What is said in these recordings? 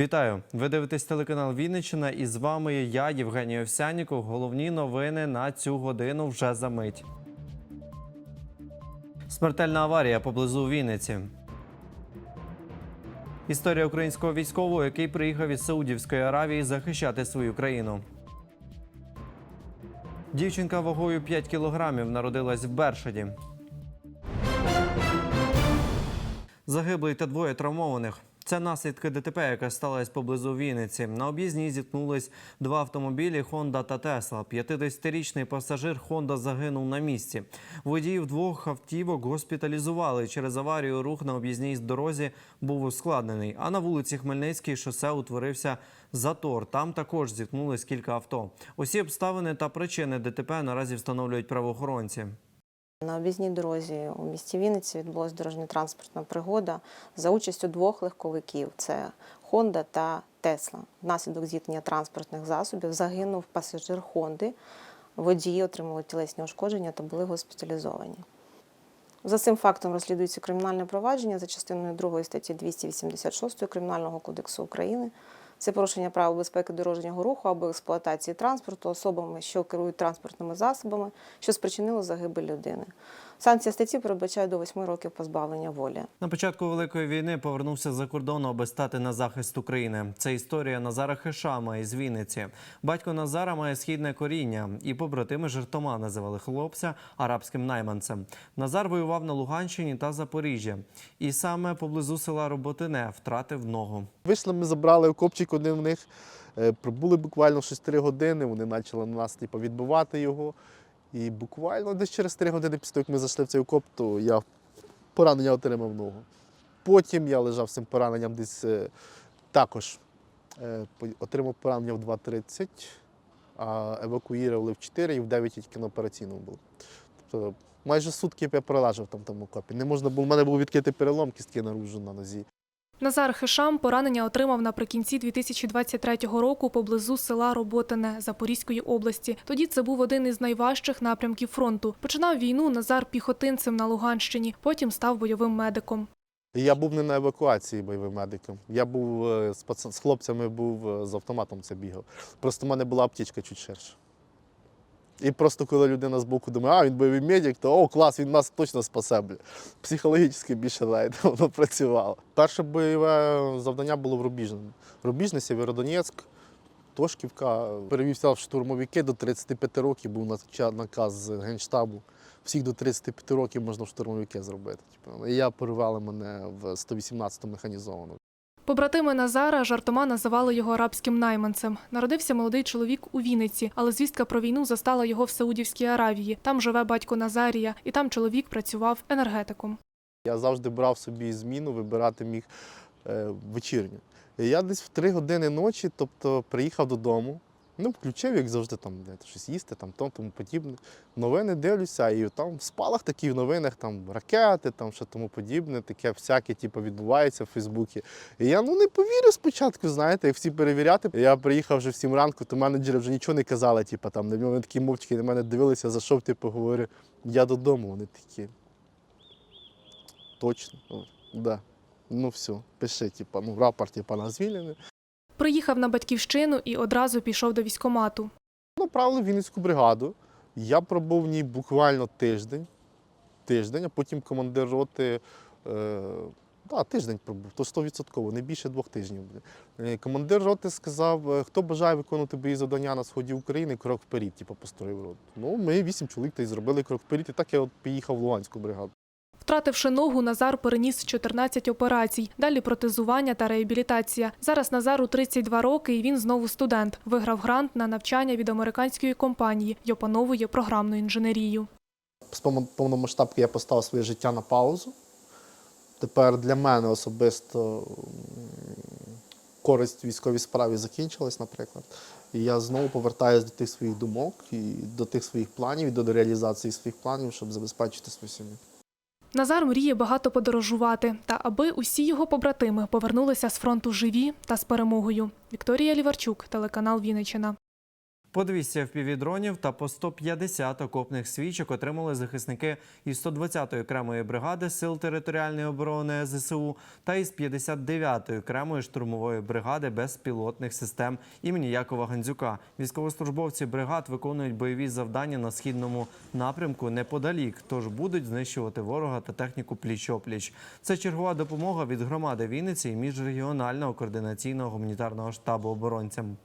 Вітаю! Ви дивитесь телеканал Вінниччина і з вами я, Євгеній Овсяніков. Головні новини на цю годину вже за мить. Смертельна аварія поблизу Вінниці. Історія українського військового, який приїхав із Саудівської Аравії захищати свою країну. Дівчинка вагою 5 кілограмів народилась в Бершаді. Загиблий та двоє травмованих. Це наслідки ДТП, яка сталася поблизу Вінниці. На об'їзні зіткнулись два автомобілі Honda та Tesla. 50-річний пасажир Honda загинув на місці. Водіїв двох автівок госпіталізували. Через аварію рух на об'їзній дорозі був ускладнений. А на вулиці Хмельницькій шосе утворився затор. Там також зіткнулись кілька авто. Усі обставини та причини ДТП наразі встановлюють правоохоронці. На об'їзній дорозі у місті Вінниці відбулася дорожньо-транспортна пригода за участю двох легковиків: це Honda та Tesla. Внаслідок зіткнення транспортних засобів загинув пасажир Хонди. Водії отримали тілесні ушкодження та були госпіталізовані. За цим фактом розслідується кримінальне провадження за частиною 2 статті 286 Кримінального кодексу України. Це порушення правил безпеки дорожнього руху або експлуатації транспорту особами, що керують транспортними засобами, що спричинило загибель людини. Санкція статті передбачає до 8 років позбавлення волі. На початку великої війни повернувся за кордон, аби стати на захист України. Це історія Назара Хешама із Вінниці. Батько Назара має східне коріння, і побратими жартома називали хлопця арабським найманцем. Назар воював на Луганщині та Запоріжжі, і саме поблизу села Роботине втратив ногу. Вийшли, ми забрали окопчик один в них. е, Пробули буквально щось 3 години. Вони почали на нас типу, відбивати його. І буквально десь через 3 години після того, як ми зайшли в цей окоп, то я поранення отримав ногу. Потім я лежав з цим пораненням десь е, також е, отримав поранення в 2.30, а евакуїрували в 4 і в 9 я тільки на операційному був. Тобто майже сутки я пролежав там в тому окопі. Не можна було, у мене був відкритий перелом кістки наружу на нозі. Назар Хишам поранення отримав наприкінці 2023 року поблизу села Роботине Запорізької області. Тоді це був один із найважчих напрямків фронту. Починав війну Назар піхотинцем на Луганщині, потім став бойовим медиком. Я був не на евакуації бойовим медиком. Я був е, з, хлопцями був е, з автоматом це бігав. Просто в мене була аптечка чуть ширша. І просто коли людина з боку думає, а він бойовий медик, то о, клас, він нас точно спасе. Психологічно більше лайт, воно працювало. Перше бойове завдання було в Рубіжному. Рубіжне, Сєвєродонецьк, Тошківка. Перевівся в штурмовики до 35 років, був наказ з Генштабу. Всіх до 35 років можна в штурмовики зробити. Типу. І я перевели мене в 118-ту механізовану. Побратими Назара жартома називали його арабським найманцем. Народився молодий чоловік у Вінниці, але звістка про війну застала його в Саудівській Аравії. Там живе батько Назарія, і там чоловік працював енергетиком. Я завжди брав собі зміну, вибирати міг е, вечірню. Я десь в три години ночі, тобто приїхав додому, ну, включив, як завжди, там де, щось їсти, там, тому, тому подібне. Новини дивлюся, і там в спалах такі в новинах, там ракети, там що тому подібне, таке всяке типу, відбувається в Фейсбуці. І я ну, не повірив спочатку, знаєте, як всі перевіряти. Я приїхав вже в 7 ранку, то менеджери вже нічого не казали, типу, там, мене такі мовчки на мене дивилися, зайшов, типу, говорю, я додому. Вони такі. Точно. Да. Ну все, пиши, типа, ну, рапорт, типа, на звільнення. Приїхав на батьківщину і одразу пішов до військомату. Направили в Вінницьку бригаду. Я пробув в ній буквально тиждень. Тиждень, а потім командир роти. Е, да, тиждень пробув, то 100%, не більше двох тижнів. Е, Командир роти сказав, е, хто бажає виконувати бої завдання на сході України, крок вперед, типу, построїв роту. Ну, ми вісім чоловік та й зробили крок вперед, і так я от поїхав в Луганську бригаду. Втративши ногу, Назар переніс 14 операцій. Далі протезування та реабілітація. Зараз Назару 32 роки, і він знову студент. Виграв грант на навчання від американської компанії й опановує програмну інженерію. з повно- повномасштабки я поставив своє життя на паузу. Тепер для мене особисто користь військовій справі закінчилась, наприклад. І я знову повертаюся до тих своїх думок і до тих своїх планів, і до реалізації своїх планів, щоб забезпечити свою сім'ю. Назар мріє багато подорожувати, та аби усі його побратими повернулися з фронту живі та з перемогою. Вікторія Ліварчук, телеканал Вінниччина. По 200 FPV-дронів та по 150 окопних свічок отримали захисники із 120-ї окремої бригади Сил територіальної оборони ЗСУ та із 59-ї окремої штурмової бригади безпілотних систем імені Якова Гандзюка. Військовослужбовці бригад виконують бойові завдання на східному напрямку неподалік, тож будуть знищувати ворога та техніку пліч-опліч. Це чергова допомога від громади Вінниці і міжрегіонального координаційного гуманітарного штабу оборонцям.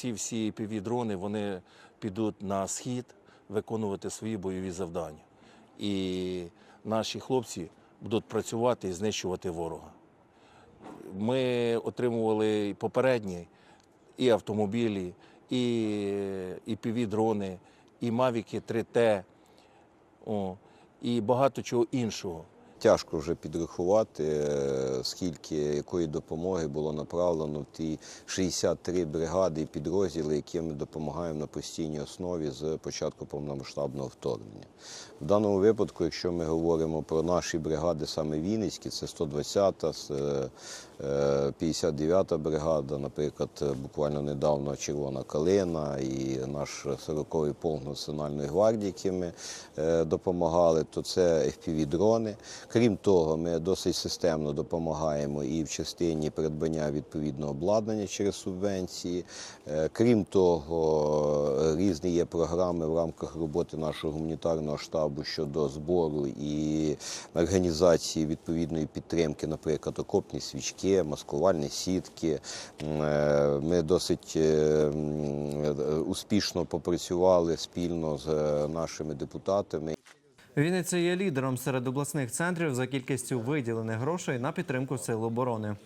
Ці всі півдрони вони підуть на схід виконувати свої бойові завдання. І наші хлопці будуть працювати і знищувати ворога. Ми отримували попередні і автомобілі, і, і півдрони, і Мавіки 3Т, о, і багато чого іншого. Тяжко вже підрахувати, е, скільки якої допомоги було направлено в ті 63 бригади і підрозділи, яким ми допомагаємо на постійній основі з початку повномасштабного вторгнення. В даному випадку, якщо ми говоримо про наші бригади, саме Вінницькі, це 120-та, с- е, 59-та бригада, наприклад, е, буквально недавно Червона Калина і наш 40-й полк Національної гвардії, яким ми е, допомагали, то це FPV-дрони. Крім того, ми досить системно допомагаємо і в частині придбання відповідного обладнання через субвенції. Е, Крім того, е, різні є програми в рамках роботи нашого гуманітарного штабу щодо збору і організації відповідної підтримки, наприклад, окопні свічки, маскувальні сітки. Е, Ми досить е, е, успішно попрацювали спільно з нашими депутатами. Вінниця є лідером серед обласних центрів за кількістю виділених грошей на підтримку сил оборони.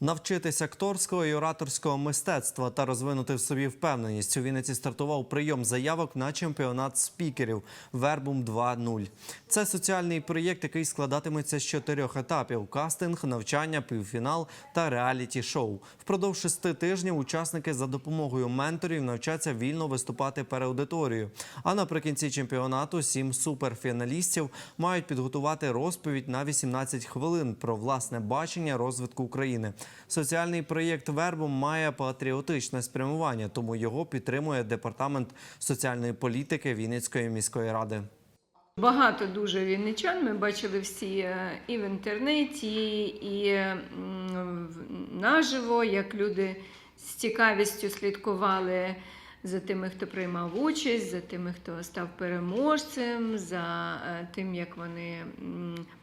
Навчитись акторського і ораторського мистецтва та розвинути в собі впевненість. У Вінниці стартував прийом заявок на чемпіонат спікерів Вербум 2.0. Це соціальний проєкт, який складатиметься з чотирьох етапів: кастинг, навчання, півфінал та реаліті-шоу. Впродовж шести тижнів учасники за допомогою менторів навчаться вільно виступати перед аудиторією. А наприкінці чемпіонату сім суперфіналістів мають підготувати розповідь на 18 хвилин про власне бачення розвитку України. Соціальний проєкт Вербум має патріотичне спрямування, тому його підтримує департамент соціальної політики Вінницької міської ради. Багато дуже вінничан ми бачили всі е, і в інтернеті, і наживо, як люди з цікавістю слідкували за тими, хто приймав участь, за тими, хто став переможцем, за е, тим, як вони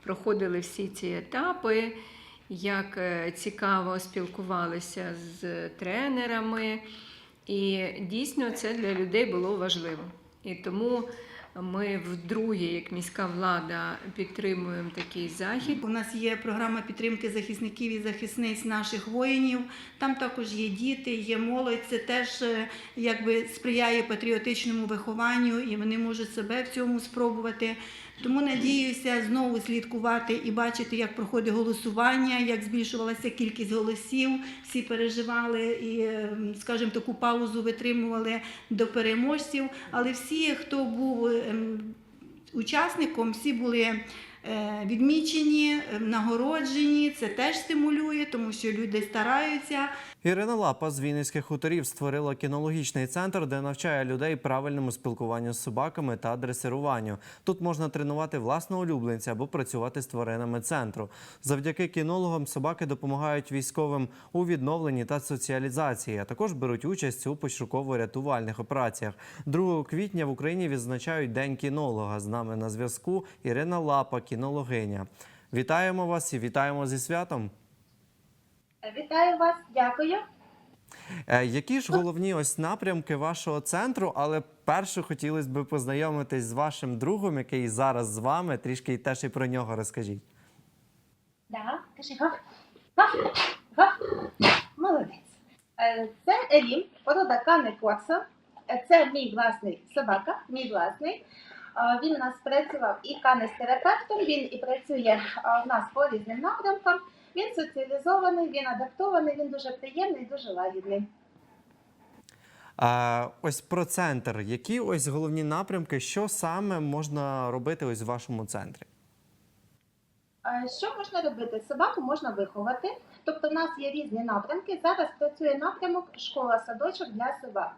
проходили всі ці етапи, як е, цікаво спілкувалися з тренерами. І дійсно це для людей було важливо. І тому ми вдруге, як міська влада, підтримуємо такий захід. У нас є програма підтримки захисників і захисниць наших воїнів. Там також є діти, є молодь. Це теж е, якби сприяє патріотичному вихованню, і вони можуть себе в цьому спробувати. Тому надіюся знову слідкувати і бачити, як проходить голосування, як збільшувалася кількість голосів. Всі переживали і, е, скажімо, таку паузу витримували до переможців. Але всі, хто був ем, учасником, всі були відмічені, е, нагороджені. Це теж стимулює, тому що люди стараються. Ірина Лапа з Вінницьких хуторів створила кінологічний центр, де навчає людей правильному спілкуванню з собаками та дресируванню. Тут можна тренувати власного улюбленця або працювати з тваринами центру. Завдяки кінологам собаки допомагають військовим у відновленні та соціалізації, а також беруть участь у пошуково-рятувальних операціях. 2 квітня в Україні відзначають День кінолога. З нами на зв'язку Ірина Лапа, кінологиня. Вітаємо вас і вітаємо зі святом. Вітаю вас, дякую. Е, Які ж головні ось напрямки вашого центру? Але перше хотілося б познайомитись з вашим другом, який зараз з вами. Трішки теж і про нього розкажіть. Да, кажи. Гав. Гав. Молодець. Е, Це Елім, порода Кане Корса. Е, Це мій власний собака, мій власний. Він у нас працював і канестерапевтом, він і працює в нас по різним напрямкам. Він соціалізований, він адаптований, він дуже приємний, дуже лагідний. А, ось про центр. Які ось головні напрямки, що саме можна робити ось в вашому центрі? Що можна робити? Собаку можна виховати, Тобто, в нас є різні напрямки. Зараз працює напрямок школа-садочок для собак.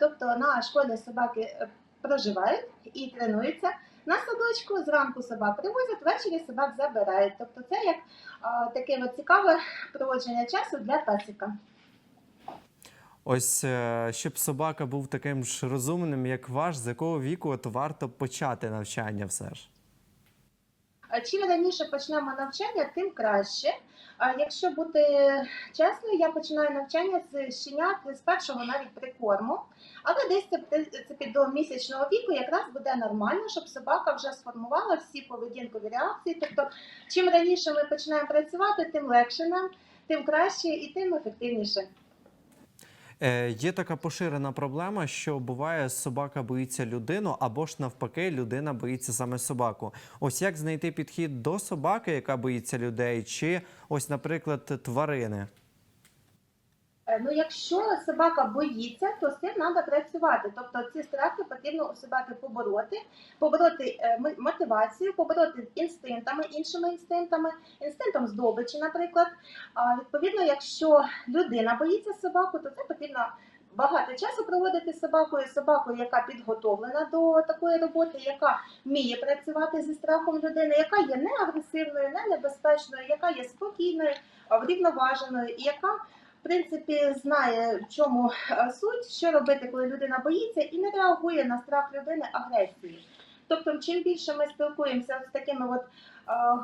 Тобто на школі собаки е, проживають і тренуються. На садочку зранку собак привозять, ввечері собак забирають. Тобто це як а, таке от цікаве проводження часу для песика. Ось е, щоб собака був таким ж розумним, як ваш, з якого віку от варто почати навчання все ж? Чим раніше почнемо навчання, тим краще. А якщо бути чесною, я починаю навчання з щенят з першого навіть прикорму, але десь це, до місячного віку якраз буде нормально, щоб собака вже сформувала всі поведінкові реакції. Тобто, чим раніше ми починаємо працювати, тим легше нам, тим краще і тим ефективніше. Е, є така поширена проблема, що буває, собака боїться людину, або ж навпаки, людина боїться саме собаку. Ось як знайти підхід до собаки, яка боїться людей, чи ось, наприклад, тварини. Е, Ну, якщо собака боїться, то з цим треба працювати. Тобто ці страхи потрібно у собаки побороти, побороти е, мотивацію, побороти інстинктами, іншими інстинктами, інстинктом здобичі, наприклад. Відповідно, якщо людина боїться собаку, то це потрібно багато часу проводити з собакою, собакою, яка підготовлена до такої роботи, яка вміє працювати зі страхом людини, яка є не агресивною, не небезпечною, яка є спокійною, врівноваженою, і яка принципі знає, в чому е, суть, що робити, коли людина боїться, і не реагує на страх людини агресією. Тобто, чим більше ми спілкуємося з такими от е,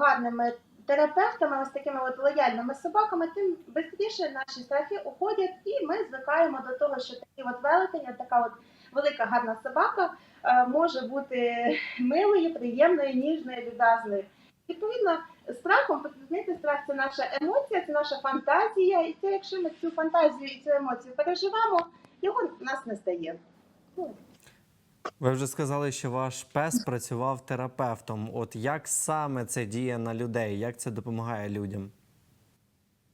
гарними терапевтами, з такими от лояльними собаками, тим швидше наші страхи уходять, і ми звикаємо до того, що такі от велетень, от така от велика гарна собака е, може бути милою, приємною, ніжною, люб'язною. Відповідно, страхом пояснити страх це наша емоція, це наша фантазія, і це якщо ми цю фантазію і цю емоцію переживемо, його в нас не стає. Ви вже сказали, що ваш пес працював терапевтом. От як саме це діє на людей? Як це допомагає людям?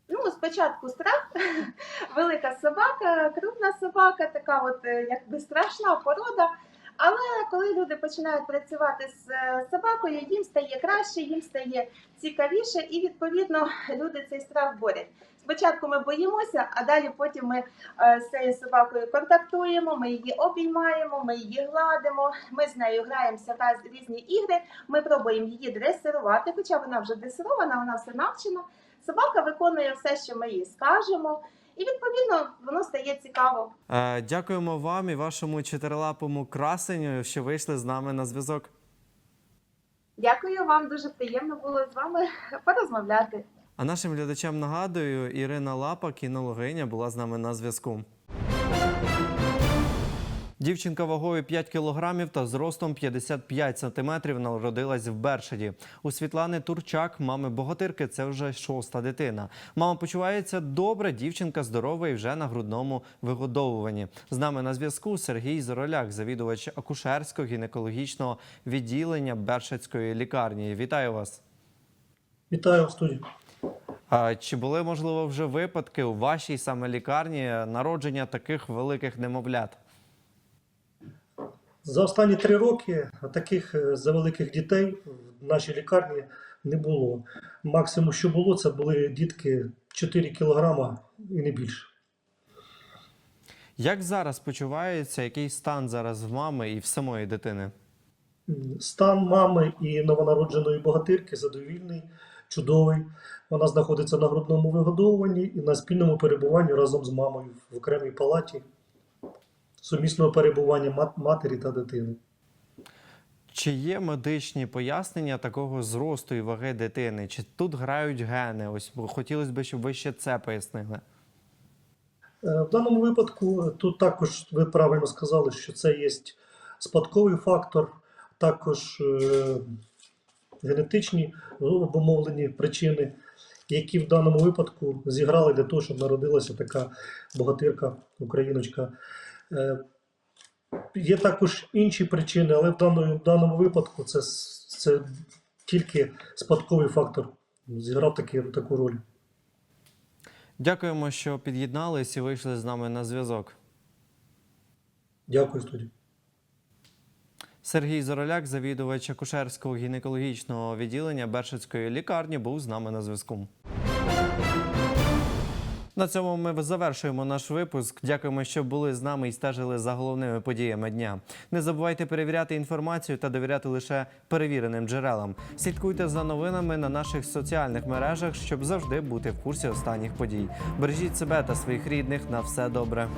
Ну, спочатку страх, велика собака, крупна собака, така от е, якби страшна порода. Але коли люди починають працювати з е, собакою, їм стає краще, їм стає цікавіше, і відповідно люди цей страх борять. Спочатку ми боїмося, а далі потім ми е, з цією собакою контактуємо, ми її обіймаємо, ми її гладимо, ми з нею граємося в різні ігри. Ми пробуємо її дресирувати, хоча вона вже дресирована, вона все навчена. Собака виконує все, що ми їй скажемо, і відповідно воно стає цікаво. Е, дякуємо вам і вашому чотирилапому красеню, що вийшли з нами на зв'язок. Дякую вам, дуже приємно було з вами порозмовляти. А нашим глядачам нагадую, Ірина Лапа, кінологиня, була з нами на зв'язку. Дівчинка вагою 5 кілограмів та зростом 55 сантиметрів народилась в Бершаді. У Світлани Турчак, мами богатирки, це вже шоста дитина. Мама почувається добре, дівчинка здорова і вже на грудному вигодовуванні. З нами на зв'язку Сергій Зороляк, завідувач акушерського гінекологічного відділення Бершадської лікарні. Вітаю вас. Вітаю в студії. А чи були можливо вже випадки у вашій саме лікарні народження таких великих немовлят? За останні три роки таких е, завеликих дітей в нашій лікарні не було. Максимум, що було, це були дітки 4 кілограма і не більше. Як зараз почувається, який стан зараз в мами і в самої дитини? Стан мами і новонародженої богатирки задовільний, чудовий. Вона знаходиться на грудному вигодовуванні і на спільному перебуванні разом з мамою в окремій палаті сумісного перебування матері та дитини. Чи є медичні пояснення такого зросту і ваги дитини? Чи тут грають гени? Ось хотілося б, щоб ви ще це пояснили. Е, В даному випадку тут також ви правильно сказали, що це є спадковий фактор, також е, генетичні обумовлені причини, які в даному випадку зіграли для того, щоб народилася така богатирка, україночка. Е, Є також інші причини, але в даному, в даному випадку це, це тільки спадковий фактор зіграв таки, таку роль. Дякуємо, що під'єднались і вийшли з нами на зв'язок. Дякую, студії. Сергій Зороляк, завідувач акушерського гінекологічного відділення Бершицької лікарні, був з нами на зв'язку. На цьому ми завершуємо наш випуск. Дякуємо, що були з нами і стежили за головними подіями дня. Не забувайте перевіряти інформацію та довіряти лише перевіреним джерелам. Слідкуйте за новинами на наших соціальних мережах, щоб завжди бути в курсі останніх подій. Бережіть себе та своїх рідних на все добре.